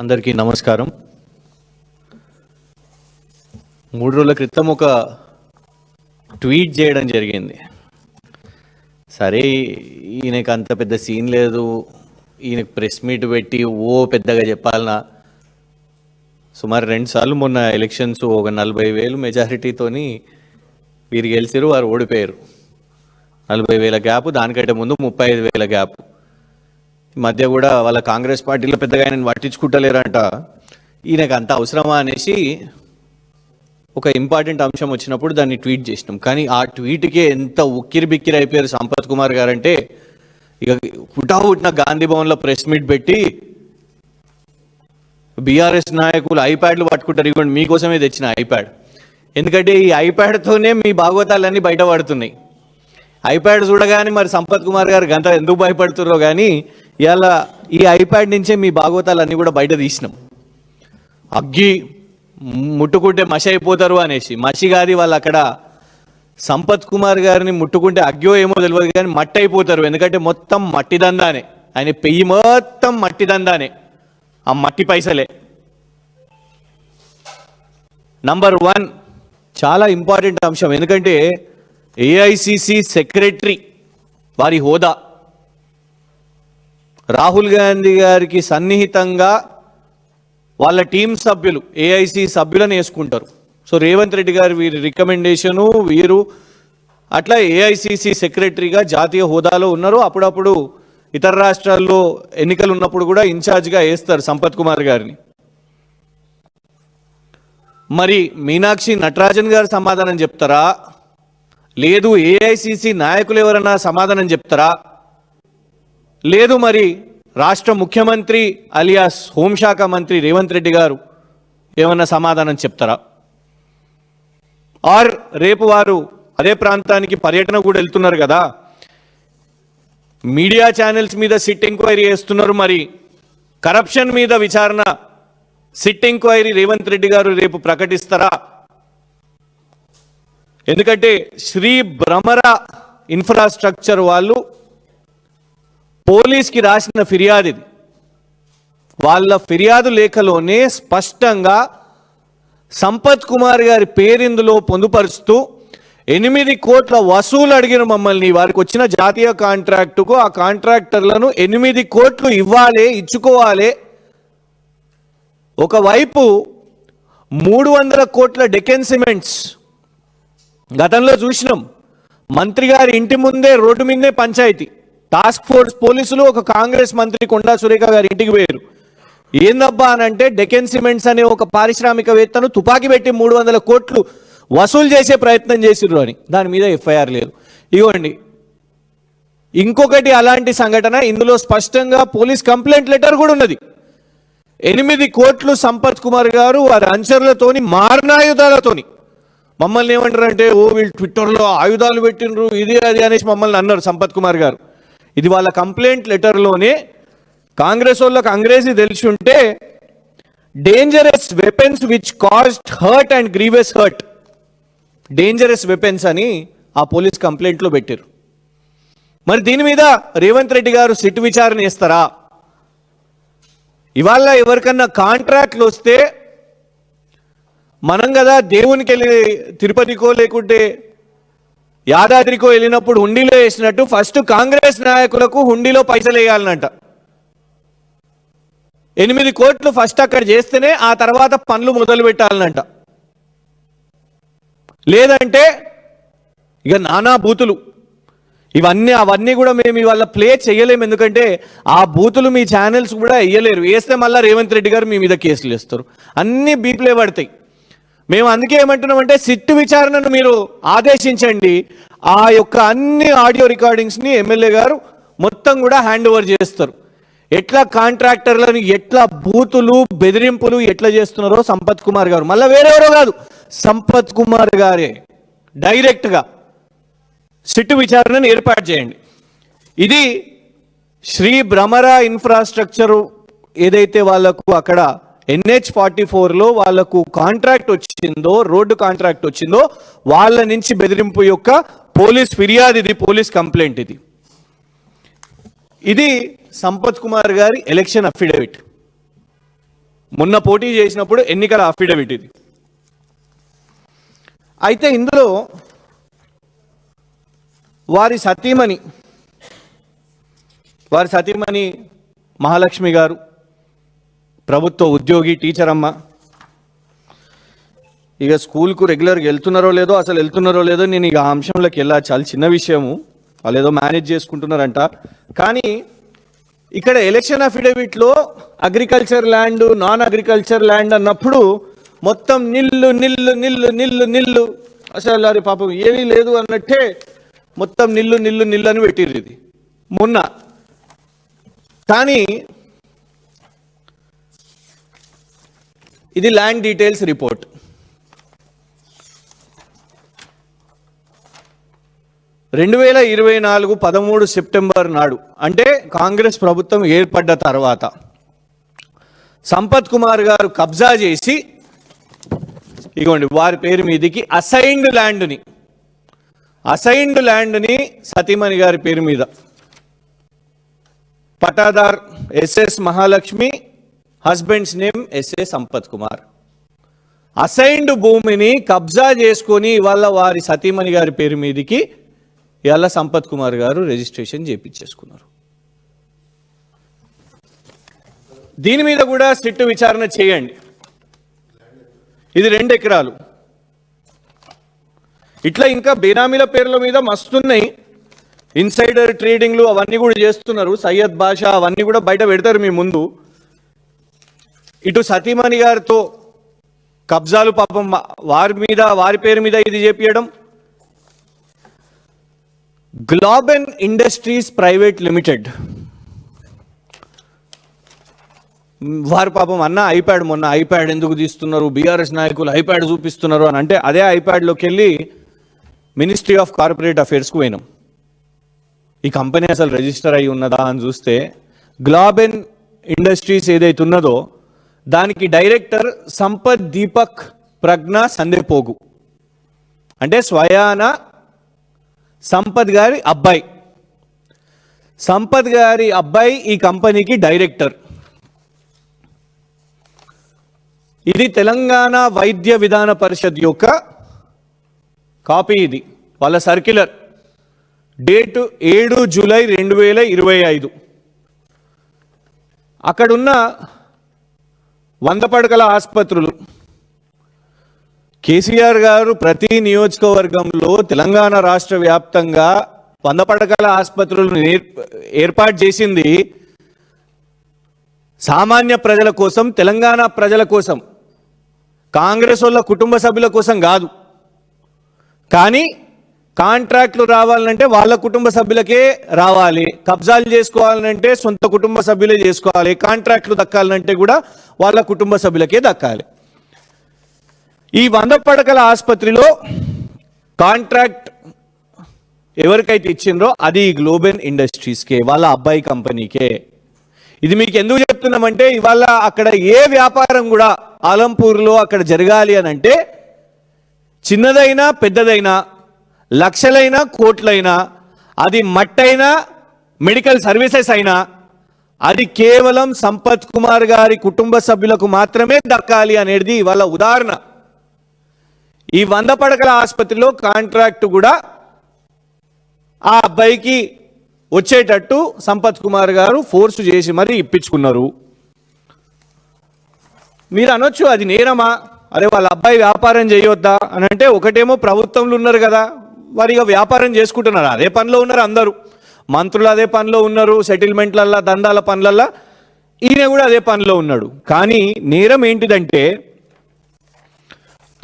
అందరికీ నమస్కారం. మూడు రోజుల క్రితం ఒక ట్వీట్ చేయడం జరిగింది. సరే ఈయనకి అంత పెద్ద సీన్ లేదు. ఈయనకి ప్రెస్ మీట్ పెట్టి ఓ పెద్దగా చెప్పాలనా సుమారు రెండు సార్లు మొన్న ఎలక్షన్స్ ఒక నలభై వేలు మెజారిటీతోని వీరు గెలిచారు వారు ఓడిపోయారు. నలభై వేల గ్యాప్ దానికంటే ముందు ముప్పై ఐదు వేల గ్యాప్. మధ్య కూడా వాళ్ళ కాంగ్రెస్ పార్టీలో పెద్దగా ఆయన పట్టించుకుంటలేరంట. ఈయనకు అంత అవసరమా అనేసి ఒక ఇంపార్టెంట్ అంశం వచ్చినప్పుడు దాన్ని ట్వీట్ చేసినాం. కానీ ఆ ట్వీట్కే ఎంత ఉక్కిరి బిక్కిరి అయిపోయారు సంపత్ కుమార్ గారంటే ఇక పుట్టాపుట్టిన గాంధీ భవన్లో ప్రెస్ మీట్ పెట్టి బీఆర్ఎస్ నాయకులు ఐప్యాడ్లు పట్టుకుంటారు ఇవ్వండి మీకోసమే తెచ్చిన ఐప్యాడ్. ఎందుకంటే ఈ ఐప్యాడ్తోనే మీ భాగవతాలన్నీ బయటపడుతున్నాయి. ఐప్యాడ్ చూడగానే మరి సంపత్ కుమార్ గారు గంట ఎందుకు భయపడుతున్నారో కానీ ఇవాళ ఈ ఐప్యాడ్ నుంచే మీ భాగవతాలన్నీ కూడా బయట తీసినాం. అగ్గి ముట్టుకుంటే మసి అయిపోతారు అనేసి. మసి కాదు వాళ్ళు అక్కడ సంపత్ కుమార్ గారిని ముట్టుకుంటే అగ్గో ఏమో తెలియదు కానీ మట్టి అయిపోతారు. ఎందుకంటే మొత్తం మట్టి దందానే. ఆయన పెయ్యి మొత్తం మట్టి దందానే. ఆ మట్టి పైసలే. నంబర్ వన్ చాలా ఇంపార్టెంట్ అంశం. ఎందుకంటే ఏఐసిసి సెక్రటరీ వారి హోదా. రాహుల్ గాంధీ గారికి సన్నిహితంగా వాళ్ళ టీం సభ్యులు ఏఐసి సభ్యులను వేసుకుంటారు. సో రేవంత్ రెడ్డి గారు వీరి రికమెండేషను వీరు అట్లా ఏఐసిసి సెక్రటరీగా జాతీయ హోదాలో ఉన్నారు. అప్పుడప్పుడు ఇతర రాష్ట్రాల్లో ఎన్నికలు ఉన్నప్పుడు కూడా ఇన్ఛార్జ్గా వేస్తారు సంపత్ కుమార్ గారిని. మరి మీనాక్షి నటరాజన్ గారు సమాధానం చెప్తారా? లేదు ఏఐసిసి నాయకులు ఎవరన్నా సమాధానం చెప్తారా? లేదు మరి రాష్ట్ర ముఖ్యమంత్రి అలియాస్ హోంశాఖ మంత్రి రేవంత్ రెడ్డి గారు ఏమన్నా సమాధానం చెప్తారా? ఆర్ రేపు వారు అదే ప్రాంతానికి పర్యటన కూడా వెళ్తున్నారు కదా? మీడియా ఛానల్స్ మీద సిట్ ఎంక్వైరీ చేస్తున్నారు మరి. కరప్షన్ మీద విచారణ. సిట్ ఎంక్వైరీ రేవంత్ రెడ్డి గారు రేపు ప్రకటిస్తారా? ఎందుకంటే శ్రీ భ్రమర ఇన్ఫ్రాస్ట్రక్చర్ వాళ్ళు పోలీస్కి రాసిన ఫిర్యాదు ఇది. వాళ్ళ ఫిర్యాదు లేఖలోనే స్పష్టంగా సంపత్ కుమార్ గారి పేరిందులో పొందుపరుస్తూ ఎనిమిది కోట్ల వసూలు అడిగిన మమ్మల్ని వారికి వచ్చిన జాతీయ కాంట్రాక్టుకు ఆ కాంట్రాక్టర్లను ఎనిమిది కోట్లు ఇవ్వాలి ఇచ్చుకోవాలి. ఒకవైపు మూడు వందల కోట్ల డెకెన్ సిమెంట్స్ గతంలో చూసినాం. మంత్రి గారి ఇంటి ముందే రోడ్డు మీదే పంచాయతీ. టాస్క్ ఫోర్స్ పోలీసులు ఒక కాంగ్రెస్ మంత్రి కొండా సురేఖ గారి ఇంటికి పోయారు. ఏందబ్బా అని అంటే డెకెన్ సిమెంట్స్ అనే ఒక పారిశ్రామికవేత్తను తుపాకీ పెట్టి మూడు వందల కోట్లు వసూలు చేసే ప్రయత్నం చేసిర్రు అని. దాని మీద ఎఫ్ఐఆర్ లేదు. ఇవ్వండి ఇంకొకటి అలాంటి సంఘటన ఇందులో స్పష్టంగా పోలీస్ కంప్లైంట్ లెటర్ కూడా ఉన్నది. ఎనిమిది కోట్లు సంపత్ కుమార్ గారు వారి అంచర్లతోని మారణాయుధాలతోని మమ్మల్ని ఏమంటారంటే ఓ వీళ్ళు ట్విట్టర్లో ఆయుధాలు పెట్టినరు ఇది అది అనేసి మమ్మల్ని అన్నారు సంపత్ కుమార్ గారు. ఇది వాళ్ళ కంప్లైంట్ లెటర్లోనే కాంగ్రెస్ వాళ్ళకి అంగ్రేజీ తెలిసి ఉంటే dangerous weapons which caused hurt and grievous hurt dangerous weapons అని ఆ పోలీస్ కంప్లైంట్లో పెట్టారు మరి దీని మీద రేవంత్ రెడ్డి గారు సిట్ విచారణ చేస్తారా? ఇవాళ ఎవరికన్నా కాంట్రాక్ట్లు వస్తే మనం కదా దేవునికి వెళ్ళి తిరుపతికో లేకుంటే యాదాద్రికో వెళ్ళినప్పుడు హుండీలో వేసినట్టు ఫస్ట్ కాంగ్రెస్ నాయకులకు హుండీలో పైసలు వేయాలనంట. ఎనిమిది కోట్లు ఫస్ట్ అక్కడ చేస్తేనే ఆ తర్వాత పనులు మొదలు పెట్టాలనంట. లేదంటే ఇక నానా బూతులు. ఇవన్నీ అవన్నీ కూడా మేము ఇవాళ ప్లే చేయలేము. ఎందుకంటే ఆ బూతులు మీ ఛానల్స్ కూడా వేయలేరు. వేస్తే మళ్ళీ రేవంత్ రెడ్డి గారు మీ మీద కేసులు వేస్తారు. అన్నీ బీప్లే పడతాయి. మేము అందుకే ఏమంటున్నామంటే సిట్టు విచారణను మీరు ఆదేశించండి. ఆ యొక్క అన్ని ఆడియో రికార్డింగ్స్ని ఎమ్మెల్యే గారు మొత్తం కూడా హ్యాండ్ ఓవర్ చేస్తారు. ఎట్లా కాంట్రాక్టర్లను ఎట్లా బూతులు బెదిరింపులు ఎట్లా చేస్తున్నారో సంపత్ కుమార్ గారు. మళ్ళీ వేరెవరో కాదు సంపత్ కుమార్ గారే. డైరెక్ట్గా సిట్టు విచారణను ఏర్పాటు చేయండి. ఇది శ్రీ భ్రమర ఇన్ఫ్రాస్ట్రక్చర్ ఏదైతే వాళ్ళకు అక్కడ ఎన్హెచ్ ఫార్టీ ఫోర్లో వాళ్ళకు కాంట్రాక్ట్ వచ్చిందో రోడ్డు కాంట్రాక్ట్ వచ్చిందో వాళ్ళ నుంచి బెదిరింపు యొక్క పోలీస్ ఫిర్యాదు ఇది పోలీస్ కంప్లైంట్ ఇది. ఇది సంపత్ కుమార్ గారి ఎలక్షన్ అఫిడవిట్. మొన్న పోటీ చేసినప్పుడు ఎన్నికల అఫిడవిట్ ఇది. అయితే ఇందులో వారి సతీమణి వారి సతీమణి మహాలక్ష్మి గారు ప్రభుత్వ ఉద్యోగి టీచర్ అమ్మ ఇక స్కూల్కు రెగ్యులర్గా వెళ్తున్నారో లేదో అసలు వెళ్తున్నారో లేదో నేను ఇక ఆ అంశంలోకి వెళ్ళా చాలా చిన్న విషయము. వాళ్ళు ఏదో మేనేజ్ చేసుకుంటున్నారంట. కానీ ఇక్కడ election అఫిడవిట్లో agriculture land non agriculture land అన్నప్పుడు మొత్తం నిల్లు నిల్లు నిల్లు నిల్లు నిల్లు. అసలు అరే పాపం ఏమీ లేదు అన్నట్టే మొత్తం నిల్లు నిల్లు నిల్లు అని పెట్టిర్రు ఇది. మొన్న. కానీ ఇది ల్యాండ్ డీటెయిల్స్ రిపోర్ట్ రెండు వేల ఇరవై నాలుగు పదమూడు సెప్టెంబర్ నాడు అంటే కాంగ్రెస్ ప్రభుత్వం ఏర్పడ్డ తర్వాత సంపత్ కుమార్ గారు కబ్జా చేసి ఇగోండి వారి పేరు మీదికి అసైన్డ్ ల్యాండ్ని అసైన్డ్ ల్యాండ్ని సతీమణి గారి పేరు మీద పటాదార్ SS Mahalakshmi husband's name SA Sampath Kumar. Assigned భూమిని కబ్జా చేసుకొని ఇవాళ వారి సతీమణి గారి పేరు మీదికి ఇవాళ సంపత్ కుమార్ గారు రిజిస్ట్రేషన్ చేపించేసుకున్నారు. దీని మీద కూడా సిట్టు విచారణ చేయండి. ఇది రెండు ఎకరాలు. ఇట్లా ఇంకా బేనామీల పేర్ల మీద మస్తున్నాయి. ఇన్సైడర్ ట్రేడింగ్లు అవన్నీ కూడా చేస్తున్నారు. సయ్యద్ బాషా అవన్నీ కూడా బయట పెడతారు మీ ముందు. ఇటు సతీమణి గారితో కబ్జాలు పాపం వారి మీద వారి పేరు మీద ఇది చేపించడం గ్లోబెన్ ఇండస్ట్రీస్ ప్రైవేట్ లిమిటెడ్ వారు పాపం అన్న ఐప్యాడ్ మొన్న ఐప్యాడ్ ఎందుకు తీస్తున్నారు? బీఆర్ఎస్ నాయకులు ఐప్యాడ్ చూపిస్తున్నారు అని అంటే అదే ఐప్యాడ్లోకి వెళ్ళి మినిస్ట్రీ ఆఫ్ కార్పొరేట్ అఫేర్స్కు పోయినాం. ఈ కంపెనీ అసలు రిజిస్టర్ అయి ఉన్నదా అని చూస్తే గ్లోబెన్ ఇండస్ట్రీస్ ఏదైతే ఉన్నదో దానికి డైరెక్టర్ సంపత్ దీపక్ ప్రజ్ఞ సందేపోగు. అంటే స్వయాన సంపత్ గారి అబ్బాయి. సంపత్ గారి అబ్బాయి ఈ కంపెనీకి డైరెక్టర్. ఇది తెలంగాణ వైద్య విధాన పరిషత్ యొక్క కాపీ ఇది. వాళ్ళ సర్క్యులర్. డేటు ఏడు జూలై రెండు వేల ఇరవై ఐదు. అక్కడున్న వంద పడకల ఆసుపత్రులు. కేసీఆర్ గారు ప్రతి నియోజకవర్గంలో తెలంగాణ రాష్ట్ర వ్యాప్తంగా వంద పడకల ఆసుపత్రులను ఏర్- ఏర్పాటు చేసింది సామాన్య ప్రజల కోసం తెలంగాణ ప్రజల కోసం కాంగ్రెస్ వాళ్ళ కుటుంబ సభ్యుల కోసం కాదు. కానీ కాంట్రాక్ట్లు రావాలంటే వాళ్ళ కుటుంబ సభ్యులకే రావాలి. కబ్జాలు చేసుకోవాలంటే సొంత కుటుంబ సభ్యులే చేసుకోవాలి. కాంట్రాక్ట్లు దక్కాలంటే కూడా వాళ్ళ కుటుంబ సభ్యులకే దక్కాలి. ఈ వంద పడకల ఆసుపత్రిలో కాంట్రాక్ట్ ఎవరికైతే ఇచ్చిండ్రో అది గ్లోబెన్ ఇండస్ట్రీస్కే వాళ్ళ అబ్బాయి కంపెనీకే. ఇది మీకు ఎందుకు చెప్తున్నామంటే ఇవాళ అక్కడ ఏ వ్యాపారం కూడా ఆలంపూర్లో అక్కడ జరగాలి అని అంటే చిన్నదైనా పెద్దదైనా లక్షలైనా కోట్లైనా అది మట్టైనా మెడికల్ సర్వీసెస్ అయినా అది కేవలం సంపత్ కుమార్ గారి కుటుంబ సభ్యులకు మాత్రమే దక్కాలి అనేది ఇవాళ ఉదాహరణ. ఈ వంద పడకల ఆసుపత్రిలో కాంట్రాక్ట్ కూడా ఆ అబ్బాయికి వచ్చేటట్టు సంపత్ కుమార్ గారు ఫోర్స్ చేసి మరి ఇప్పించుకున్నారు. మీరు అనొచ్చు అది నేరమా? అరే వాళ్ళ అబ్బాయి వ్యాపారం చేయొద్దా? అని అంటే ఒకటేమో ప్రభుత్వంలో ఉన్నారు కదా వారిగా వ్యాపారం చేసుకుంటున్నారు. అదే పనిలో ఉన్నారు అందరూ. మంత్రులు అదే పనిలో ఉన్నారు సెటిల్మెంట్లల్లా దండాల పనులల్లా. ఈయన కూడా అదే పనిలో ఉన్నాడు. కానీ నేరం ఏంటిదంటే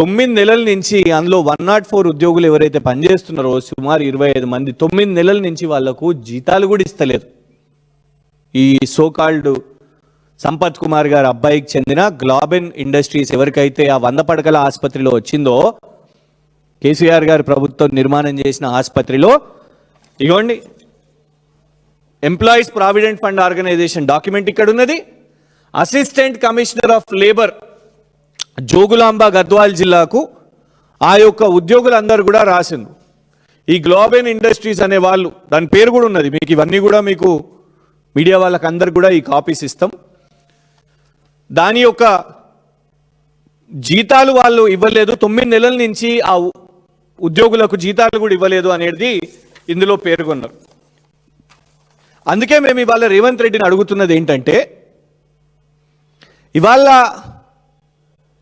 తొమ్మిది నెలల నుంచి అందులో వన్ నాట్ ఫోర్ ఉద్యోగులు ఎవరైతే పనిచేస్తున్నారో సుమారు ఇరవై ఐదు మంది తొమ్మిది నెలల నుంచి వాళ్ళకు జీతాలు కూడా ఇస్తలేదు. ఈ సోకాల్డ్ సంపత్ కుమార్ గారి అబ్బాయికి చెందిన గ్లాబిన్ ఇండస్ట్రీస్ ఎవరికైతే ఆ వంద పడకల ఆసుపత్రిలో వచ్చిందో కేసీఆర్ గారి ప్రభుత్వం నిర్మాణం చేసిన ఆసుపత్రిలో ఇగోండి employees provident fund organisation document ఇక్కడ ఉన్నది assistant commissioner of labour Jogulamba Gadwal జిల్లాకు ఆ యొక్క ఉద్యోగులందరూ కూడా రాసిండు ఈ గ్లోబెన్ ఇండస్ట్రీస్ అనే వాళ్ళు దాని పేరు కూడా ఉన్నది. మీకు ఇవన్నీ కూడా మీకు మీడియా వాళ్ళకి అందరు కూడా ఈ కాపీస్ ఇస్తాం. దాని యొక్క జీతాలు వాళ్ళు ఇవ్వలేదు. తొమ్మిది నెలల నుంచి ఆ ఉద్యోగులకు జీతాలు కూడా ఇవ్వలేదు అనేది ఇందులో పేర్కొన్నారు. అందుకే మేము ఇవాళ రేవంత్ రెడ్డిని అడుగుతున్నది ఏంటంటే ఇవాళ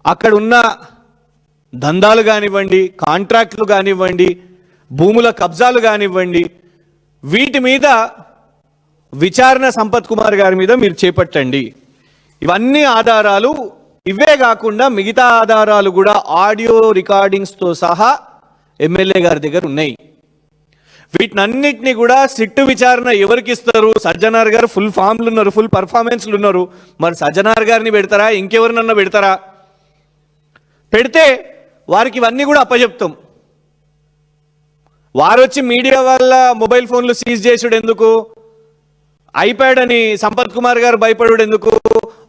అక్కడ ఉన్న దందాలు కానివ్వండి కాంట్రాక్టులు కానివ్వండి భూముల కబ్జాలు కానివ్వండి వీటి మీద విచారణ సంపత్ కుమార్ గారి మీద మీరు చేపట్టండి. ఇవన్నీ ఆధారాలు ఇవే కాకుండా మిగతా ఆధారాలు కూడా ఆడియో రికార్డింగ్స్తో సహా ఎమ్మెల్యే గారి దగ్గర ఉన్నాయి. వీటినన్నిటినీ కూడా సిట్టు విచారణ ఎవరికి ఇస్తారు? సజ్జనార్ గారు ఫుల్ ఫామ్లు ఉన్నారు ఫుల్ పర్ఫార్మెన్స్లు ఉన్నారు. మరి సజ్జనార్ గారిని పెడతారా? ఇంకెవరినన్నా పెడతారా? పెడితే వారికి ఇవన్నీ కూడా అప్పచెప్తాం వారు వచ్చి మీడియా వల్ల మొబైల్ ఫోన్లు సీజ్ చేసుడు ఎందుకు? ఐప్యాడ్ అని సంపత్ కుమార్ గారు భయపడుడు ఎందుకు?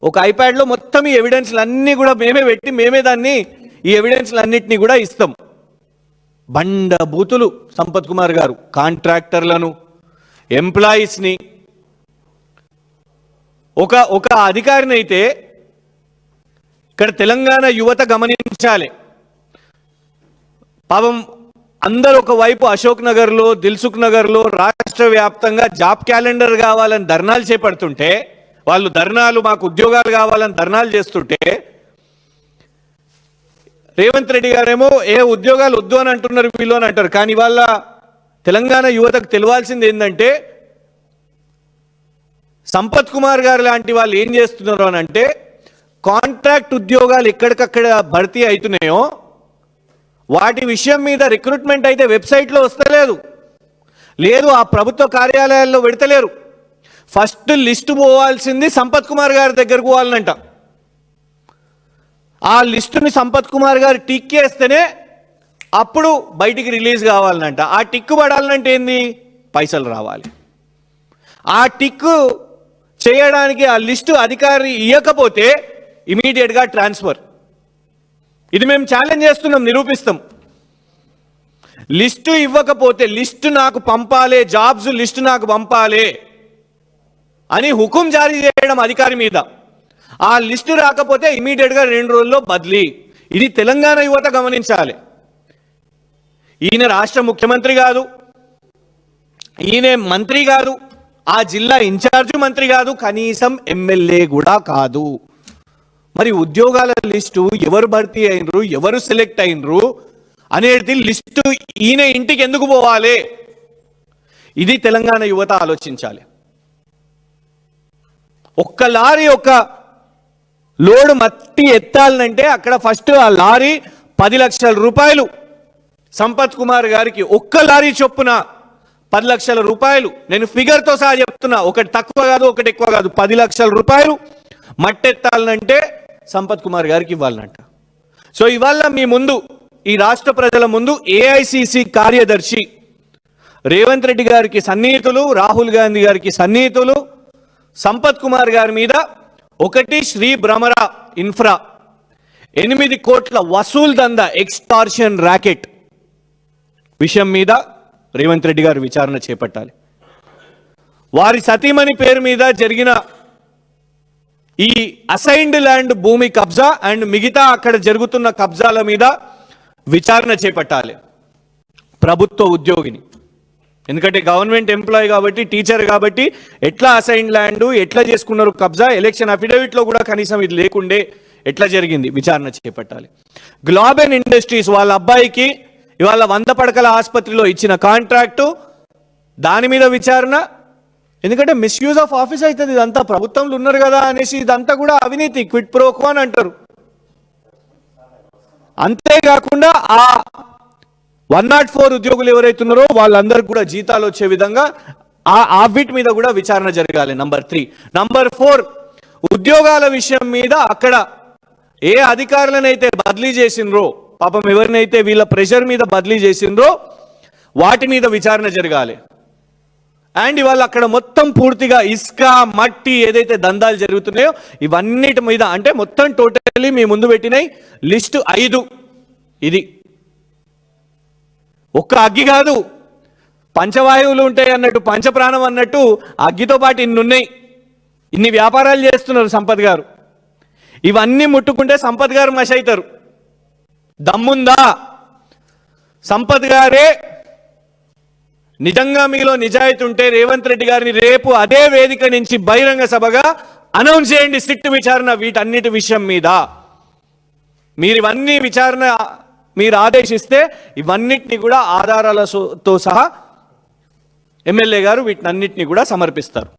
ఒక ఐప్యాడ్లో మొత్తం ఈ ఎవిడెన్స్లు అన్నీ కూడా మేమే పెట్టి మేమే దాన్ని ఈ ఎవిడెన్స్లు అన్నిటినీ కూడా ఇస్తాం. బండ బూతులు సంపత్ కుమార్ గారు కాంట్రాక్టర్లను ఎంప్లాయీస్ని. ఒక ఒక అధికారిని అయితే ఇక్కడ తెలంగాణ యువత గమనించాలి. పాపం అందరూ ఒకవైపు అశోక్ నగర్లో దిల్సుఖ్ నగర్లో రాష్ట్ర వ్యాప్తంగా జాబ్ క్యాలెండర్ కావాలని ధర్నాలు చేపడుతుంటే వాళ్ళు ధర్నాలు మాకు ఉద్యోగాలు కావాలని ధర్నాలు చేస్తుంటే రేవంత్ రెడ్డి గారేమో ఏ ఉద్యోగాలు వద్దు అని అంటున్నారు వీళ్ళు అని అంటారు. కానీ వాళ్ళ తెలంగాణ యువతకు తెలియాల్సింది ఏంటంటే సంపత్ కుమార్ గారు లాంటి వాళ్ళు ఏం చేస్తున్నారు అని అంటే కాంట్రాక్ట్ ఉద్యోగాలు ఎక్కడికక్కడ భర్తీ అవుతున్నాయో వాటి విషయం మీద రిక్రూట్మెంట్ అయితే వెబ్సైట్లో వస్తలేదు. లేదు ఆ ప్రభుత్వ కార్యాలయాల్లో పెడతలేరు. ఫస్ట్ లిస్టు పోవాల్సింది సంపత్ కుమార్ గారి దగ్గరకు పోవాలనంట ఆ లిస్టుని సంపత్ కుమార్ గారు టిక్ చేస్తేనే అప్పుడు బయటికి రిలీజ్ కావాలనంట ఆ టిక్ పడాలంటే ఏంది? పైసలు రావాలి. ఆ టిక్ చేయడానికి ఆ లిస్టు అధికారి ఇవ్వకపోతే ఇమీడియట్గా ట్రాన్స్ఫర్ ఇది మేము ఛాలెంజ్ చేస్తున్నాం నిరూపిస్తాం. లిస్టు ఇవ్వకపోతే లిస్టు నాకు పంపాలే జాబ్స్ లిస్టు నాకు పంపాలే అని హుకుం జారీ చేయడం అధికారి మీద. ఆ లిస్టు రాకపోతే ఇమీడియట్గా రెండు రోజుల్లో బదిలీ. ఇది తెలంగాణ యువత గమనించాలి. ఈయన రాష్ట్ర ముఖ్యమంత్రి కాదు. ఈయన మంత్రి కాదు. ఆ జిల్లా ఇన్ఛార్జ్ మంత్రి కాదు. కనీసం ఎమ్మెల్యే కూడా కాదు. మరి ఉద్యోగాల లిస్టు ఎవరు భర్తీ అయినరు ఎవరు సెలెక్ట్ అయినరు అనేది లిస్టు ఈయన ఇంటికి ఎందుకు పోవాలి? ఇది తెలంగాణ యువత ఆలోచించాలి. ఒక్క లారీ ఒక లోడ్ మట్టి ఎత్తాలంటే అక్కడ ఫస్ట్ ఆ లారీ పది లక్షల రూపాయలు. సంపత్ కుమార్ గారికి ఒక్క లారీ చొప్పున పది లక్షల రూపాయలు. నేను ఫిగర్తో సహా చెప్తున్నా ఒకటి తక్కువ కాదు ఒకటి ఎక్కువ కాదు పది లక్షల రూపాయలు. మట్టెత్తాలనంటే సంపత్ కుమార్ గారికి ఇవ్వాలనంట సో ఇవాళ మీ ముందు ఈ రాష్ట్ర ప్రజల ముందు ఏఐసిసి కార్యదర్శి రేవంత్ రెడ్డి గారికి సన్నిహితులు రాహుల్ గాంధీ గారికి సన్నిహితులు సంపత్ కుమార్ గారి మీద ఒకటి శ్రీ భ్రమర ఇన్ఫ్రా ఎనిమిది కోట్ల వసూల్ దంద ఎక్స్టార్షన్ ర్యాకెట్ విషయం మీద రేవంత్ రెడ్డి గారు విచారణ చేపట్టాలి. వారి సతీమణి పేరు మీద జరిగిన ఈ అసైన్డ్ ల్యాండ్ భూమి కబ్జా అండ్ మిగతా అక్కడ జరుగుతున్న కబ్జాల మీద విచారణ చేపట్టాలి. ప్రభుత్వ ఉద్యోగిని. ఎందుకంటే గవర్నమెంట్ ఎంప్లాయ్ కాబట్టి టీచర్ కాబట్టి ఎట్లా అసైన్ ల్యాండ్ ఎట్లా చేసుకున్నారు కబ్జా ఎలక్షన్ అఫిడవిట్లో కూడా కనీసం ఇది లేకుండే ఎట్లా జరిగింది విచారణ చేపట్టాలి. గ్లోబెన్ ఇండస్ట్రీస్ వాళ్ళ అబ్బాయికి ఇవాళ వంద పడకల ఆసుపత్రిలో ఇచ్చిన కాంట్రాక్టు దాని మీద విచారణ ఎందుకంటే మిస్యూజ్ ఆఫ్ ఆఫీస్ అవుతుంది ఇదంతా ప్రభుత్వంలో ఉన్నారు కదా అనేసి ఇదంతా కూడా అవినీతి క్విట్ ప్రోకో అని అంటారు. అంతేకాకుండా ఆ వన్ నాట్ ఫోర్ ఉద్యోగులు ఎవరైతే ఉన్నారో వాళ్ళందరికీ కూడా జీతాలు వచ్చే విధంగా ఆ ఆ వీటి మీద కూడా విచారణ జరగాలి నంబర్ త్రీ నంబర్ ఫోర్ ఉద్యోగాల విషయం మీద అక్కడ ఏ అధికారులనైతే బదిలీ చేసిండ్రో పాపం ఎవరినైతే వీళ్ళ ప్రెషర్ మీద బదిలీ చేసిండ్రో వాటి మీద విచారణ జరగాలి. అండ్ ఇవాళ అక్కడ మొత్తం పూర్తిగా ఇసుక మట్టి ఏదైతే దందాలు జరుగుతున్నాయో ఇవన్నిటి మీద అంటే మొత్తం టోటల్లీ మీ ముందు పెట్టినాయి. లిస్టు ఐదు. ఇది. ఒక్క అగ్గి కాదు. పంచవాయువులు ఉంటాయి అన్నట్టు పంచప్రాణం అన్నట్టు అగ్గితో పాటు ఇన్ని ఉన్నాయి. ఇన్ని వ్యాపారాలు చేస్తున్నారు సంపత్ గారు. ఇవన్నీ ముట్టుకుంటే సంపత్ గారు మష అవుతారు దమ్ముందా? సంపత్ గారే నిజంగా మీలో నిజాయితీ ఉంటే రేవంత్ రెడ్డి గారిని రేపు అదే వేదిక నుంచి బహిరంగ సభగా అనౌన్స్ చేయండి సిట్ విచారణ వీటన్నిటి విషయం మీద. మీరు ఇవన్నీ విచారణ మీరు ఆదేశిస్తే ఇవన్నిటిని కూడా ఆధారాలతో సహా ఎమ్మెల్యే గారు వీటినన్నిటిని కూడా సమర్పిస్తారు.